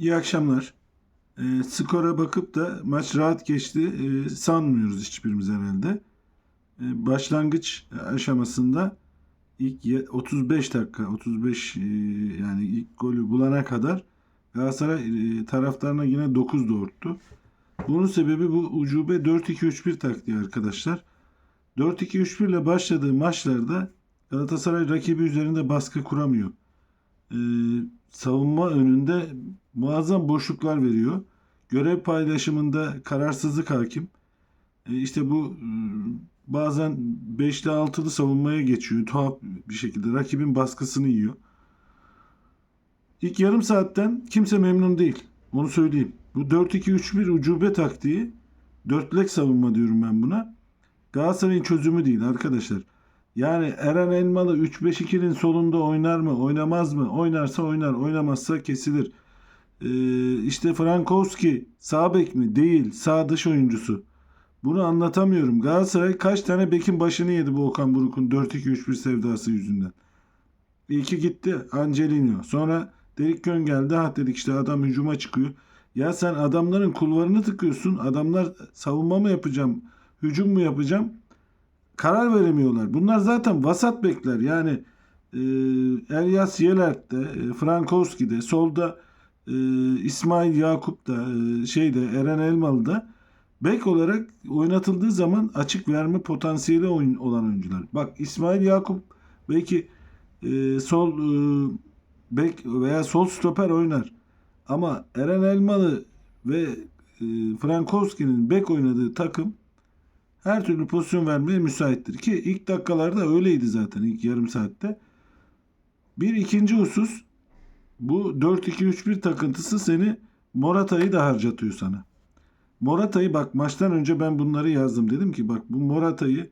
İyi akşamlar. E, skora bakıp da maç rahat geçti e, sanmıyoruz hiçbirimiz herhalde. E, başlangıç aşamasında ilk ye- 35 dakika, 35 e, yani ilk golü bulana kadar Galatasaray e, taraftarına yine 9 doğurttu. Bunun sebebi bu ucube 4-2-3-1 taktiği arkadaşlar. 4-2-3-1 ile başladığı maçlarda Galatasaray rakibi üzerinde baskı kuramıyor. Ee, savunma önünde muazzam boşluklar veriyor. Görev paylaşımında kararsızlık hakim. Ee, işte bu e, bazen 5'li 6'lı savunmaya geçiyor. Tuhaf bir şekilde rakibin baskısını yiyor. İlk yarım saatten kimse memnun değil. Onu söyleyeyim. Bu 4-2-3-1 ucube taktiği dörtlek savunma diyorum ben buna. Galatasaray'ın çözümü değil arkadaşlar. Yani Eren Elmalı 3-5-2'nin solunda oynar mı, oynamaz mı? Oynarsa oynar, oynamazsa kesilir. Ee, işte Frankowski sağ bek mi? Değil, sağ dış oyuncusu. Bunu anlatamıyorum. Galatasaray kaç tane bekin başını yedi bu Okan Buruk'un 4-2-3-1 sevdası yüzünden. İyi ki gitti Angelino. Sonra Derik Gön geldi. Ha dedik işte adam hücuma çıkıyor. Ya sen adamların kulvarını tıkıyorsun. Adamlar savunma mı yapacağım, hücum mu yapacağım? Karar veremiyorlar. Bunlar zaten vasat bekler. Yani e, Elias Yelert de, e, Frankowski de, solda e, İsmail Yakup da, e, şeyde Eren Elmalı da bek olarak oynatıldığı zaman açık verme potansiyeli oyun, olan oyuncular. Bak İsmail Yakup belki e, sol e, bek veya sol stoper oynar. Ama Eren Elmalı ve e, Frankowski'nin bek oynadığı takım her türlü pozisyon vermeye müsaittir. Ki ilk dakikalarda öyleydi zaten ilk yarım saatte. Bir ikinci husus bu 4-2-3-1 takıntısı seni Morata'yı da harcatıyor sana. Morata'yı bak maçtan önce ben bunları yazdım. Dedim ki bak bu Morata'yı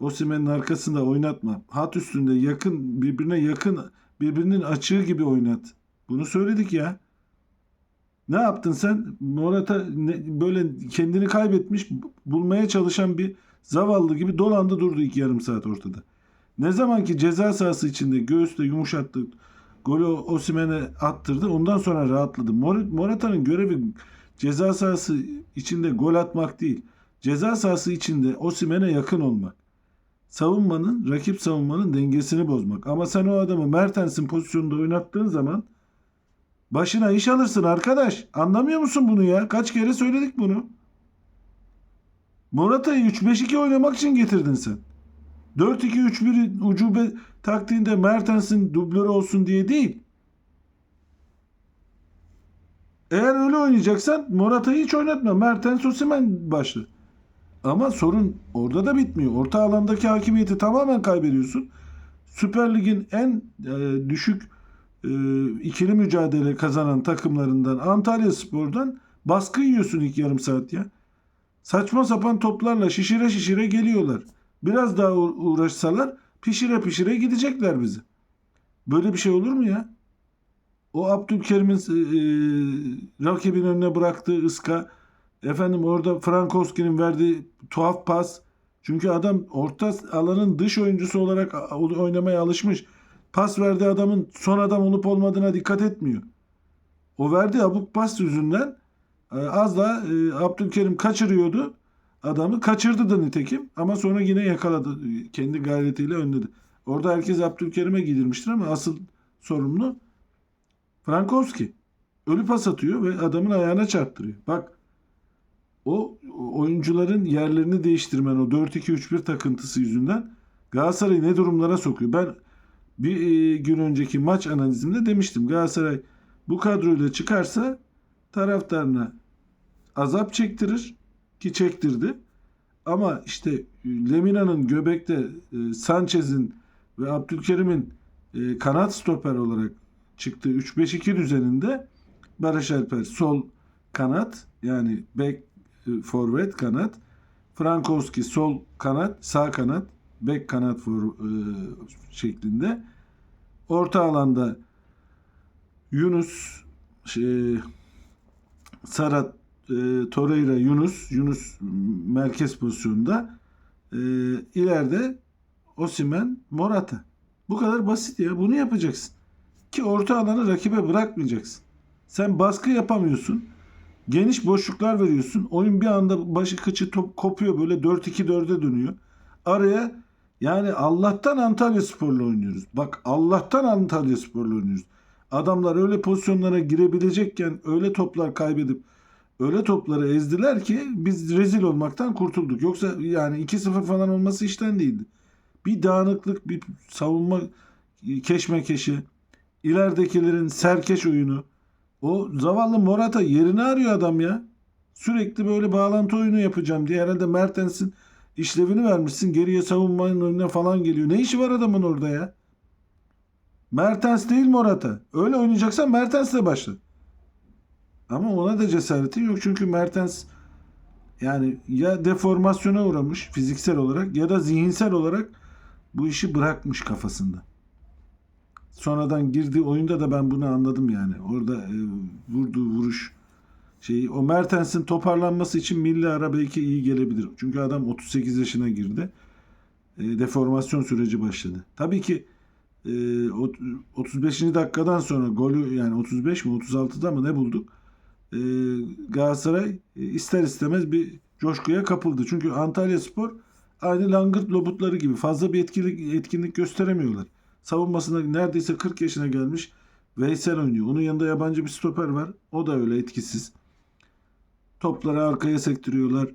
Osimhen'in arkasında oynatma. Hat üstünde yakın birbirine yakın birbirinin açığı gibi oynat. Bunu söyledik ya. Ne yaptın sen? Morata ne- böyle kendini kaybetmiş bulmaya çalışan bir zavallı gibi dolandı durdu ilk yarım saat ortada. Ne zaman ki ceza sahası içinde göğüste yumuşattı golü Osimhen'e attırdı ondan sonra rahatladı. Mor- Morata'nın görevi ceza sahası içinde gol atmak değil. Ceza sahası içinde Osimhen'e yakın olmak. Savunmanın, rakip savunmanın dengesini bozmak. Ama sen o adamı Mertens'in pozisyonunda oynattığın zaman Başına iş alırsın arkadaş. Anlamıyor musun bunu ya? Kaç kere söyledik bunu. Morata'yı 3-5-2 oynamak için getirdin sen. 4-2-3-1 ucube taktiğinde Mertens'in dublörü olsun diye değil. Eğer öyle oynayacaksan Morata'yı hiç oynatma. Mertens Osimhen başlı. Ama sorun orada da bitmiyor. Orta alandaki hakimiyeti tamamen kaybediyorsun. Süper Lig'in en e, düşük e, ikili mücadele kazanan takımlarından Antalya Spor'dan baskı yiyorsun ilk yarım saat ya. Saçma sapan toplarla şişire şişire geliyorlar. Biraz daha uğ- uğraşsalar pişire pişire gidecekler bizi. Böyle bir şey olur mu ya? O Abdülkerim'in e, e, rakibin önüne bıraktığı ıska efendim orada Frankowski'nin verdiği tuhaf pas çünkü adam orta alanın dış oyuncusu olarak oynamaya alışmış pas verdiği adamın son adam olup olmadığına dikkat etmiyor. O verdiği abuk pas yüzünden e, az da e, Abdülkerim kaçırıyordu. Adamı kaçırdı da nitekim ama sonra yine yakaladı. E, Kendi gayretiyle önledi. Orada herkes Abdülkerim'e gidilmiştir ama asıl sorumlu Frankowski. Ölü pas atıyor ve adamın ayağına çarptırıyor. Bak o oyuncuların yerlerini değiştirmen o 4-2-3-1 takıntısı yüzünden Galatasaray'ı ne durumlara sokuyor. Ben bir e, gün önceki maç analizimde demiştim. Galatasaray bu kadroyla çıkarsa taraftarına azap çektirir ki çektirdi. Ama işte e, Lemina'nın göbekte e, Sanchez'in ve Abdülkerim'in kanat stoper olarak çıktığı 3-5-2 düzeninde Barış Alper sol kanat yani bek forvet kanat Frankowski sol kanat sağ kanat bek kanat for, e, şeklinde orta alanda Yunus şey, Sarat e, Torreira Yunus Yunus merkez pozisyonunda e, ileride Osimen Morata bu kadar basit ya bunu yapacaksın ki orta alanı rakibe bırakmayacaksın Sen baskı yapamıyorsun. Geniş boşluklar veriyorsun. Oyun bir anda başı kıçı top kopuyor böyle 4-2-4'e dönüyor. Araya yani Allah'tan Antalya Spor'la oynuyoruz. Bak Allah'tan Antalya Spor'la oynuyoruz. Adamlar öyle pozisyonlara girebilecekken öyle toplar kaybedip öyle topları ezdiler ki biz rezil olmaktan kurtulduk. Yoksa yani 2-0 falan olması işten değildi. Bir dağınıklık, bir savunma keşmekeşi, ileridekilerin serkeş oyunu. O zavallı Morata yerini arıyor adam ya. Sürekli böyle bağlantı oyunu yapacağım diye herhalde Mertens'in işlevini vermişsin. Geriye savunmanın önüne falan geliyor. Ne işi var adamın orada ya? Mertens değil Morata. Öyle oynayacaksan Mertens'le başla. Ama ona da cesaretin yok. Çünkü Mertens yani ya deformasyona uğramış fiziksel olarak ya da zihinsel olarak bu işi bırakmış kafasında. Sonradan girdiği oyunda da ben bunu anladım yani. Orada e, vurduğu vuruş şeyi o Mertens'in toparlanması için milli ara belki iyi gelebilir. Çünkü adam 38 yaşına girdi. E, deformasyon süreci başladı. Tabii ki e, ot- 35. dakikadan sonra golü yani 35 mi 36'da mı ne bulduk? E, Galatasaray e, ister istemez bir coşkuya kapıldı. Çünkü Antalya Spor aynı langırt lobutları gibi fazla bir etkinlik, etkinlik gösteremiyorlar. Savunmasında neredeyse 40 yaşına gelmiş Veysel oynuyor. Onun yanında yabancı bir stoper var. O da öyle etkisiz. Topları arkaya sektiriyorlar.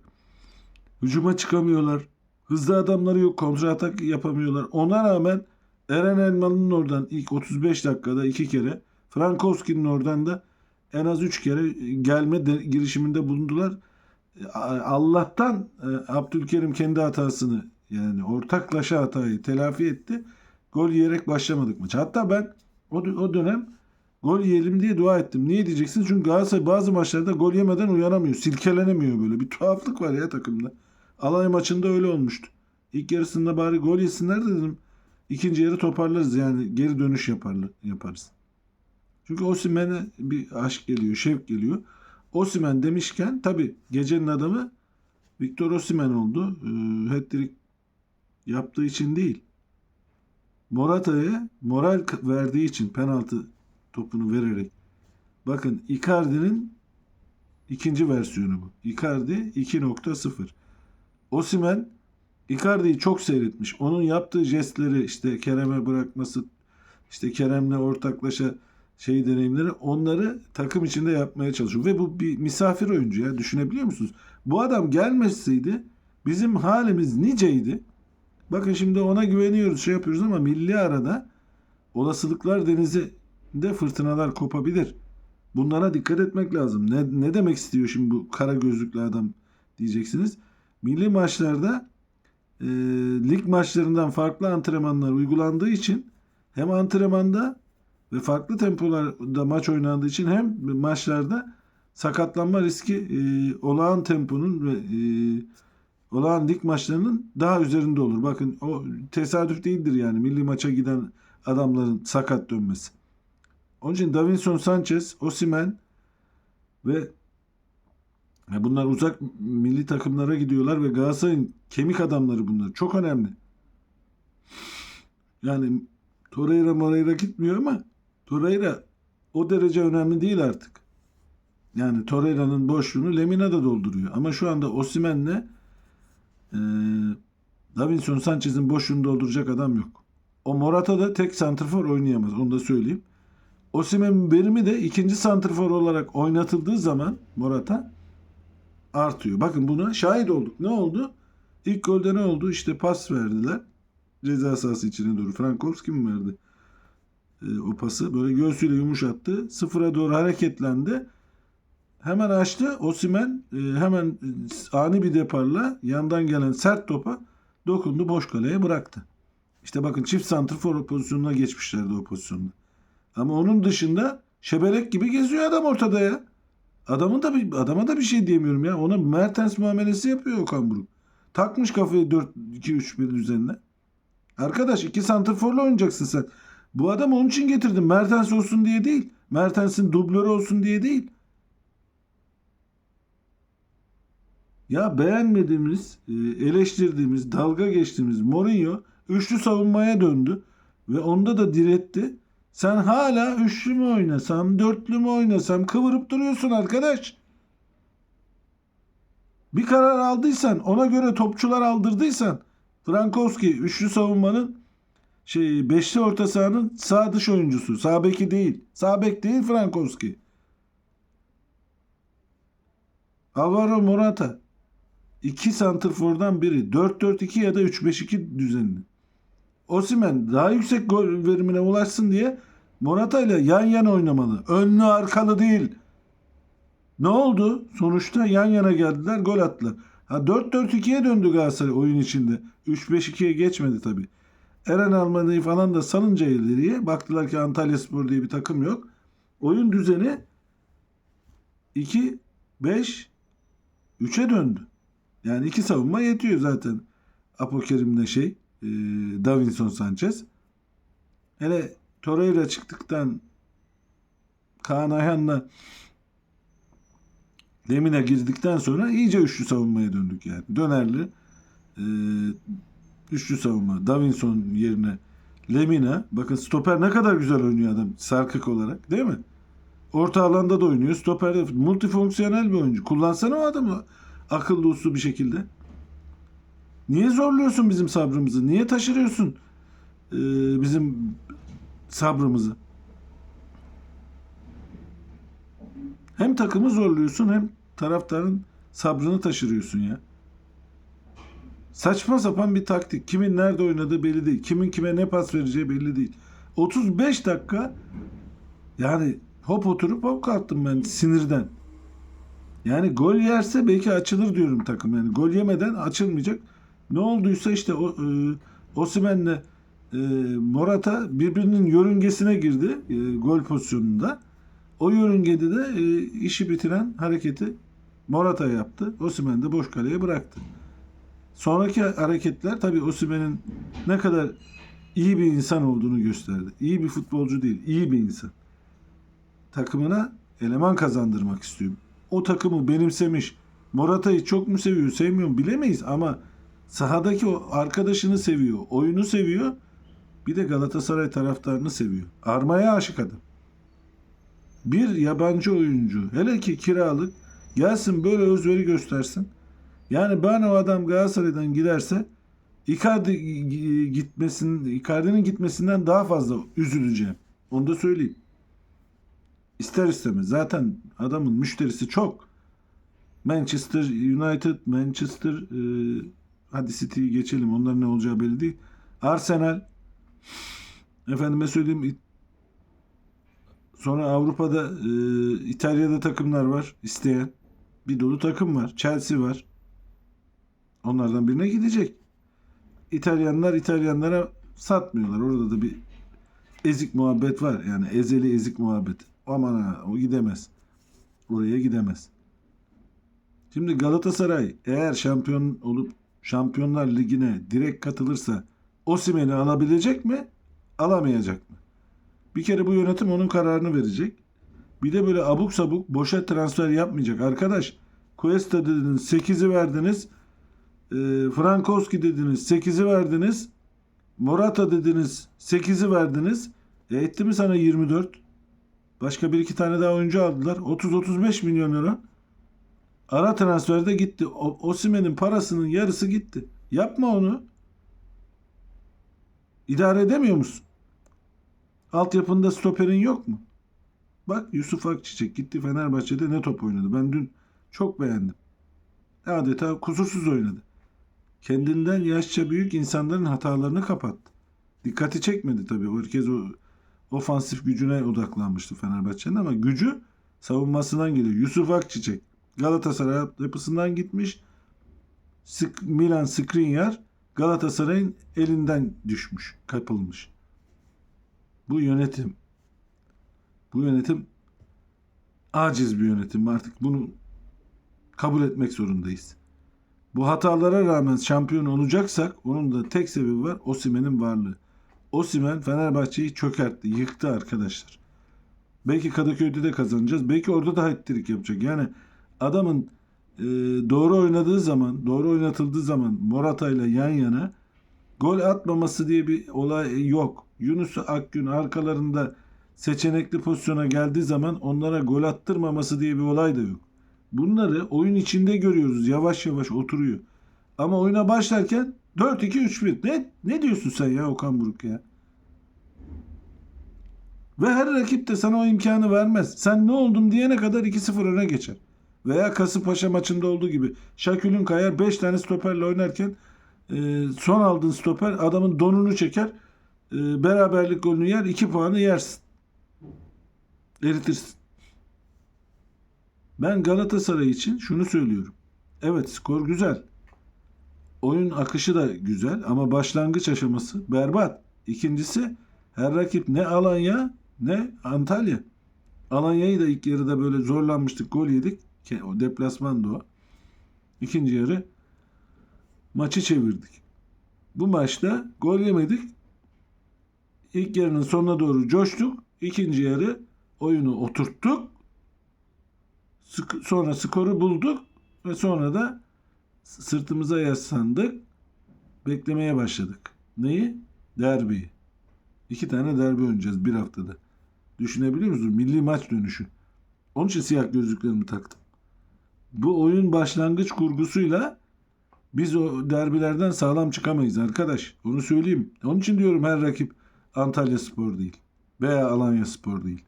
Hücuma çıkamıyorlar. Hızlı adamları yok. Kontra atak yapamıyorlar. Ona rağmen Eren Elmalı'nın oradan ilk 35 dakikada iki kere Frankowski'nin oradan da en az 3 kere gelme de- girişiminde bulundular. Allah'tan e, Abdülkerim kendi hatasını yani ortaklaşa hatayı telafi etti. Gol yiyerek başlamadık maç. Hatta ben o, o dönem gol yiyelim diye dua ettim. Niye diyeceksin? Çünkü Galatasaray bazı maçlarda gol yemeden uyanamıyor. Silkelenemiyor böyle. Bir tuhaflık var ya takımda. Alay maçında öyle olmuştu. İlk yarısında bari gol yesinler de dedim. İkinci yarı toparlarız yani geri dönüş yaparlı, yaparız. Çünkü Osimhen'e bir aşk geliyor, şevk geliyor. Osimhen demişken tabi gecenin adamı Victor Osimhen oldu. Ee, hat-trick yaptığı için değil. Morata'ya moral verdiği için penaltı topunu vererek. Bakın Icardi'nin ikinci versiyonu bu. Icardi 2.0. Osimhen Icardi'yi çok seyretmiş. Onun yaptığı jestleri işte Kerem'e bırakması, işte Kerem'le ortaklaşa şey deneyimleri onları takım içinde yapmaya çalışıyor. Ve bu bir misafir oyuncu ya düşünebiliyor musunuz? Bu adam gelmeseydi bizim halimiz niceydi. Bakın şimdi ona güveniyoruz şey yapıyoruz ama milli arada olasılıklar denizinde fırtınalar kopabilir. Bunlara dikkat etmek lazım. Ne, ne demek istiyor şimdi bu kara gözlüklü adam diyeceksiniz. Milli maçlarda e, lig maçlarından farklı antrenmanlar uygulandığı için hem antrenmanda ve farklı tempolarda maç oynandığı için hem maçlarda sakatlanma riski e, olağan temponun ve e, olağan lig maçlarının daha üzerinde olur. Bakın o tesadüf değildir yani milli maça giden adamların sakat dönmesi. Onun için Davinson Sanchez, Osimhen ve bunlar uzak milli takımlara gidiyorlar ve Galatasaray'ın kemik adamları bunlar. Çok önemli. Yani Torreira Moreira gitmiyor ama Torreira o derece önemli değil artık. Yani Torreira'nın boşluğunu Lemina da dolduruyor. Ama şu anda Osimhen'le e, Davinson Sanchez'in boşluğunu dolduracak adam yok. O Morata da tek santrfor oynayamaz. Onu da söyleyeyim. Osimhen'in verimi de ikinci santrfor olarak oynatıldığı zaman Morata artıyor. Bakın buna şahit olduk. Ne oldu? İlk golde ne oldu? İşte pas verdiler. Ceza sahası içine doğru. Frankowski mi verdi? e, o pası. Böyle göğsüyle yumuşattı. Sıfıra doğru hareketlendi. Hemen açtı. Osimhen e, hemen e, ani bir deparla yandan gelen sert topa dokundu. Boş kaleye bıraktı. İşte bakın çift santrfor pozisyonuna geçmişlerdi o pozisyonda. Ama onun dışında şebelek gibi geziyor adam ortada ya. Adamın da bir, adama da bir şey diyemiyorum ya. Ona Mertens muamelesi yapıyor Okan Buruk. Takmış kafayı 4-2-3-1 üzerine. Arkadaş iki santrforla oynayacaksın sen. Bu adamı onun için getirdim. Mertens olsun diye değil. Mertens'in dublörü olsun diye değil. Ya beğenmediğimiz, e, eleştirdiğimiz, dalga geçtiğimiz Mourinho üçlü savunmaya döndü ve onda da diretti. Sen hala üçlü mü oynasam, dörtlü mü oynasam kıvırıp duruyorsun arkadaş. Bir karar aldıysan, ona göre topçular aldırdıysan, Frankowski üçlü savunmanın şey beşli orta sahanın sağ dış oyuncusu. Sağ beki değil. Sağ bek değil Frankowski. Alvaro Morata. İki santrfordan biri. 4-4-2 ya da 3-5-2 düzenli. Osimhen daha yüksek gol verimine ulaşsın diye Morata ile yan yana oynamalı. Önlü arkalı değil. Ne oldu? Sonuçta yan yana geldiler gol attılar. Ha 4-4-2'ye döndü Galatasaray oyun içinde. 3-5-2'ye geçmedi tabii. Eren Alman'ı falan da salınca ileriye baktılar ki Antalya Spor diye bir takım yok. Oyun düzeni 2 5 3'e döndü. Yani iki savunma yetiyor zaten. Apokerim'de şey e, Davinson Sanchez. Hele Torreira çıktıktan Kaan Ayhan'la Lemina girdikten sonra iyice üçlü savunmaya döndük yani. Dönerli e, üçlü savunma. Davinson yerine Lemina. Bakın stoper ne kadar güzel oynuyor adam sarkık olarak değil mi? Orta alanda da oynuyor. Stoperde multifonksiyonel bir oyuncu. Kullansana o adamı akıllı uslu bir şekilde. Niye zorluyorsun bizim sabrımızı? Niye taşırıyorsun e, bizim sabrımızı? Hem takımı zorluyorsun hem taraftarın sabrını taşırıyorsun ya. Saçma sapan bir taktik. Kimin nerede oynadığı belli değil. Kimin kime ne pas vereceği belli değil. 35 dakika yani hop oturup hop kalktım ben sinirden. Yani gol yerse belki açılır diyorum takım. Yani gol yemeden açılmayacak. Ne olduysa işte o e, Osimhen'le e, Morata birbirinin yörüngesine girdi e, gol pozisyonunda. O yörüngede de e, işi bitiren hareketi Morata yaptı. Osimhen de boş kaleye bıraktı. Sonraki hareketler tabii Osimhen'in ne kadar iyi bir insan olduğunu gösterdi. İyi bir futbolcu değil, iyi bir insan. Takımına eleman kazandırmak istiyor. O takımı benimsemiş. Morata'yı çok mu seviyor, sevmiyor mu bilemeyiz ama sahadaki o arkadaşını seviyor, oyunu seviyor. Bir de Galatasaray taraftarını seviyor. Armaya aşık adam. Bir yabancı oyuncu, hele ki kiralık gelsin böyle özveri göstersin. Yani ben o adam Galatasaray'dan giderse Icardi gitmesin, Icardi'nin gitmesinden daha fazla üzüleceğim. Onu da söyleyeyim. İster istemez. Zaten adamın müşterisi çok. Manchester United, Manchester e, hadi City'yi geçelim. Onların ne olacağı belli değil. Arsenal efendime söyleyeyim sonra Avrupa'da e, İtalya'da takımlar var isteyen. Bir dolu takım var. Chelsea var. Onlardan birine gidecek. İtalyanlar İtalyanlara satmıyorlar. Orada da bir ezik muhabbet var. Yani ezeli ezik muhabbet. Aman ha o gidemez. Oraya gidemez. Şimdi Galatasaray eğer şampiyon olup Şampiyonlar Ligi'ne direkt katılırsa Osimhen'i alabilecek mi? Alamayacak mı? Bir kere bu yönetim onun kararını verecek. Bir de böyle abuk sabuk boşa transfer yapmayacak. Arkadaş Cuesta dediniz 8'i verdiniz. E, Frankowski dediniz 8'i verdiniz. Morata dediniz 8'i verdiniz. E etti mi sana 24? Başka bir iki tane daha oyuncu aldılar. 30-35 milyon lira. Ara transferde gitti. O- Osimhen'in parasının yarısı gitti. Yapma onu. İdare edemiyor musun? Altyapında stoperin yok mu? Bak Yusuf Akçiçek gitti Fenerbahçe'de ne top oynadı. Ben dün çok beğendim. Adeta kusursuz oynadı. Kendinden yaşça büyük insanların hatalarını kapattı. Dikkati çekmedi tabii. Herkes o ofansif gücüne odaklanmıştı Fenerbahçe'nin ama gücü savunmasından geliyor. Yusuf Akçiçek Galatasaray yapısından gitmiş. Milan Skriniar Galatasaray'ın elinden düşmüş, kapılmış. Bu yönetim bu yönetim aciz bir yönetim. Artık bunu kabul etmek zorundayız. Bu hatalara rağmen şampiyon olacaksak onun da tek sebebi var Osimhen'in varlığı. Osimhen Fenerbahçe'yi çökertti, yıktı arkadaşlar. Belki Kadıköy'de de kazanacağız. Belki orada da hat-trick yapacak. Yani adamın e, doğru oynadığı zaman, doğru oynatıldığı zaman Morata ile yan yana gol atmaması diye bir olay yok. Yunus Akgün arkalarında seçenekli pozisyona geldiği zaman onlara gol attırmaması diye bir olay da yok. Bunları oyun içinde görüyoruz. Yavaş yavaş oturuyor. Ama oyuna başlarken 4-2-3-1. Ne, ne diyorsun sen ya Okan Buruk ya? Ve her rakip de sana o imkanı vermez. Sen ne oldum diyene kadar 2-0 öne geçer. Veya Kasımpaşa maçında olduğu gibi Şakül'ün kayar 5 tane stoperle oynarken e, son aldığın stoper adamın donunu çeker. e, beraberlik golünü yer 2 puanı yersin. Eritirsin. Ben Galatasaray için şunu söylüyorum. Evet skor güzel. Oyun akışı da güzel ama başlangıç aşaması berbat. İkincisi her rakip ne Alanya ne Antalya. Alanya'yı da ilk yarıda böyle zorlanmıştık. Gol yedik. O deplasmandı o. İkinci yarı maçı çevirdik. Bu maçta gol yemedik. İlk yarının sonuna doğru coştuk. İkinci yarı oyunu oturttuk. Sonra skoru bulduk ve sonra da sırtımıza yaslandık. Beklemeye başladık. Neyi? Derbiyi. İki tane derbi oynayacağız bir haftada. Düşünebiliyor musunuz? Milli maç dönüşü. Onun için siyah gözlüklerimi taktım. Bu oyun başlangıç kurgusuyla biz o derbilerden sağlam çıkamayız arkadaş. Onu söyleyeyim. Onun için diyorum her rakip Antalya Spor değil. Veya Alanya Spor değil.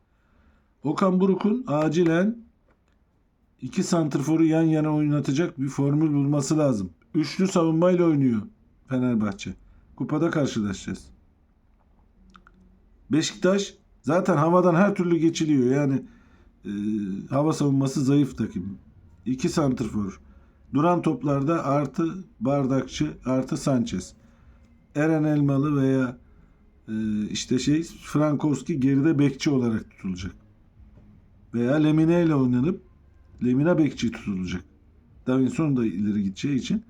Okan Buruk'un acilen iki santrforu yan yana oynatacak bir formül bulması lazım. Üçlü savunmayla oynuyor Fenerbahçe. Kupada karşılaşacağız. Beşiktaş zaten havadan her türlü geçiliyor. Yani e, hava savunması zayıf takım. İki santrfor. Duran toplarda artı Bardakçı artı Sanchez. Eren Elmalı veya e, işte şey Frankowski geride bekçi olarak tutulacak. Veya Lemine ile oynanıp Lemina bekçi tutulacak. Davinson da ileri gideceği için.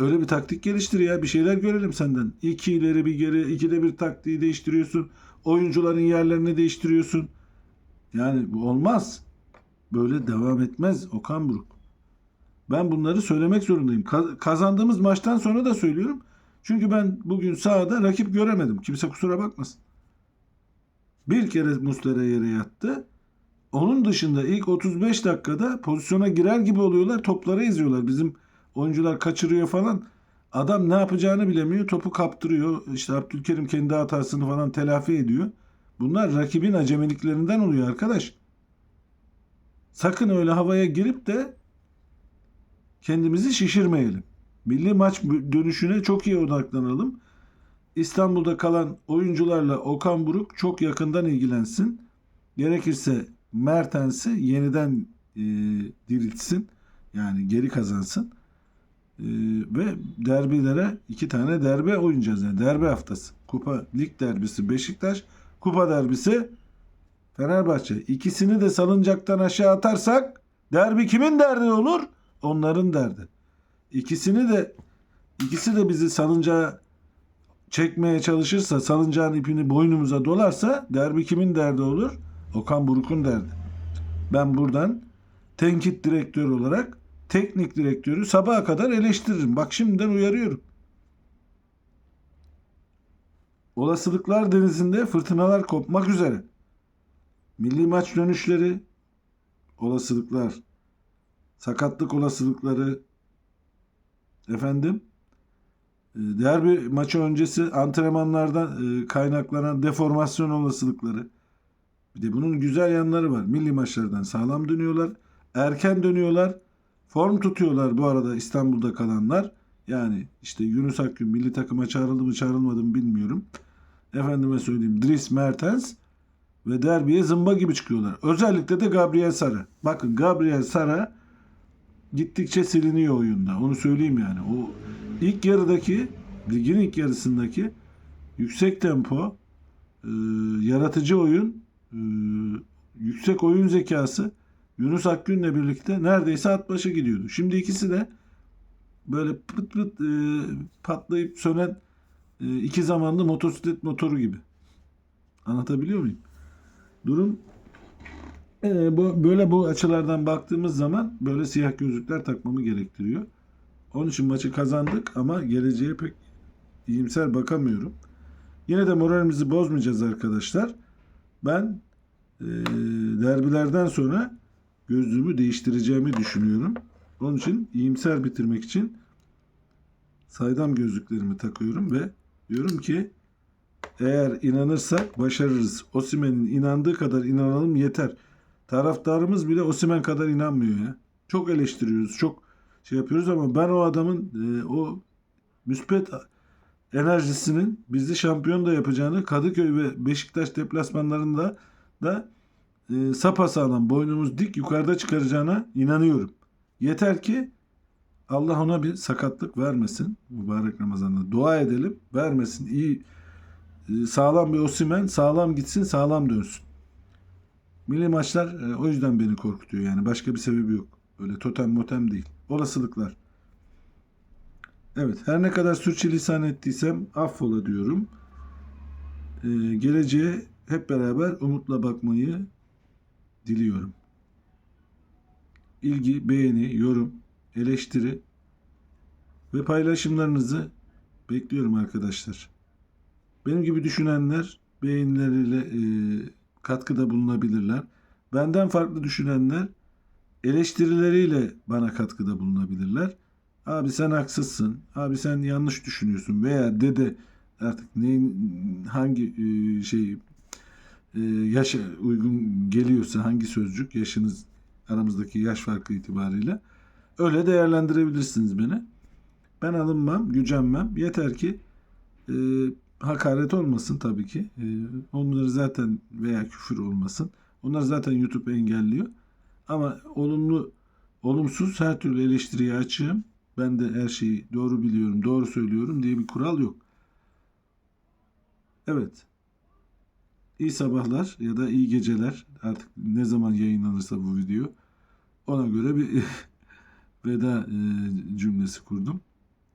Öyle bir taktik geliştir ya. Bir şeyler görelim senden. İki ileri bir geri, ikide bir taktiği değiştiriyorsun. Oyuncuların yerlerini değiştiriyorsun. Yani bu olmaz. Böyle devam etmez Okan Buruk. Ben bunları söylemek zorundayım. Ka- kazandığımız maçtan sonra da söylüyorum. Çünkü ben bugün sahada rakip göremedim. Kimse kusura bakmasın. Bir kere Muslera yere yattı. Onun dışında ilk 35 dakikada pozisyona girer gibi oluyorlar. Topları eziyorlar. Bizim oyuncular kaçırıyor falan. Adam ne yapacağını bilemiyor. Topu kaptırıyor. İşte Abdülkerim kendi hatasını falan telafi ediyor. Bunlar rakibin acemiliklerinden oluyor arkadaş. Sakın öyle havaya girip de kendimizi şişirmeyelim. Milli maç dönüşüne çok iyi odaklanalım. İstanbul'da kalan oyuncularla Okan Buruk çok yakından ilgilensin. Gerekirse Mertens'i yeniden e, diriltsin. Yani geri kazansın. E, ve derbilere iki tane derbi oynayacağız. Yani derbi haftası. Kupa Lig derbisi Beşiktaş. Kupa derbisi Fenerbahçe. İkisini de salıncaktan aşağı atarsak derbi kimin derdi olur? Onların derdi. İkisini de ikisi de bizi salıncağa çekmeye çalışırsa, salıncağın ipini boynumuza dolarsa derbi kimin derdi olur? Okan Buruk'un derdi. Ben buradan tenkit direktörü olarak teknik direktörü sabaha kadar eleştiririm. Bak şimdiden uyarıyorum. Olasılıklar denizinde fırtınalar kopmak üzere. Milli maç dönüşleri, olasılıklar, sakatlık olasılıkları, efendim, e, derbi maçı öncesi antrenmanlardan e, kaynaklanan deformasyon olasılıkları. Bir de bunun güzel yanları var. Milli maçlardan sağlam dönüyorlar. Erken dönüyorlar. Form tutuyorlar bu arada İstanbul'da kalanlar. Yani işte Yunus Akgün milli takıma çağrıldı mı çağrılmadı mı bilmiyorum. Efendime söyleyeyim Dries Mertens ve derbiye zımba gibi çıkıyorlar. Özellikle de Gabriel Sara. Bakın Gabriel Sara gittikçe siliniyor oyunda. Onu söyleyeyim yani. O ilk yarıdaki ligin ilk yarısındaki yüksek tempo, e, yaratıcı oyun, e, yüksek oyun zekası Yunus Akgün'le birlikte neredeyse at başı gidiyordu. Şimdi ikisi de böyle pıt pıt e, patlayıp sönen e, iki zamanlı motosiklet motoru gibi. Anlatabiliyor muyum? Durum e, bu, böyle bu açılardan baktığımız zaman böyle siyah gözlükler takmamı gerektiriyor. Onun için maçı kazandık ama geleceğe pek iyimser bakamıyorum. Yine de moralimizi bozmayacağız arkadaşlar. Ben e, derbilerden sonra gözlüğümü değiştireceğimi düşünüyorum. Onun için iyimser bitirmek için saydam gözlüklerimi takıyorum ve diyorum ki eğer inanırsak başarırız. Osimen'in inandığı kadar inanalım yeter. Taraftarımız bile Osimen kadar inanmıyor ya. Çok eleştiriyoruz, çok şey yapıyoruz ama ben o adamın e, o müspet enerjisinin bizi şampiyon da yapacağını Kadıköy ve Beşiktaş deplasmanlarında da e, sapasağlam boynumuz dik yukarıda çıkaracağına inanıyorum. Yeter ki Allah ona bir sakatlık vermesin mübarek Ramazan'da. Dua edelim vermesin. İyi sağlam bir Osimen sağlam gitsin sağlam dönsün. Milli maçlar e, o yüzden beni korkutuyor yani başka bir sebebi yok. Öyle totem motem değil. Olasılıklar. Evet her ne kadar sürçülisan ettiysem affola diyorum. E, geleceğe hep beraber umutla bakmayı diliyorum. İlgi, beğeni, yorum, eleştiri ve paylaşımlarınızı bekliyorum arkadaşlar. Benim gibi düşünenler beğenileriyle e, katkıda bulunabilirler. Benden farklı düşünenler eleştirileriyle bana katkıda bulunabilirler. Abi sen haksızsın. Abi sen yanlış düşünüyorsun veya dede artık neyin hangi e, şey e, yaşa uygun geliyorsa hangi sözcük yaşınız aramızdaki yaş farkı itibariyle öyle değerlendirebilirsiniz beni. Ben alınmam, gücenmem. Yeter ki e, hakaret olmasın tabii ki. E, onları zaten veya küfür olmasın. Onları zaten YouTube engelliyor. Ama olumlu, olumsuz her türlü eleştiriye açığım. Ben de her şeyi doğru biliyorum, doğru söylüyorum diye bir kural yok. Evet. İyi sabahlar ya da iyi geceler. Artık ne zaman yayınlanırsa bu video. Ona göre bir veda e, cümlesi kurdum.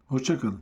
Hoşçakalın.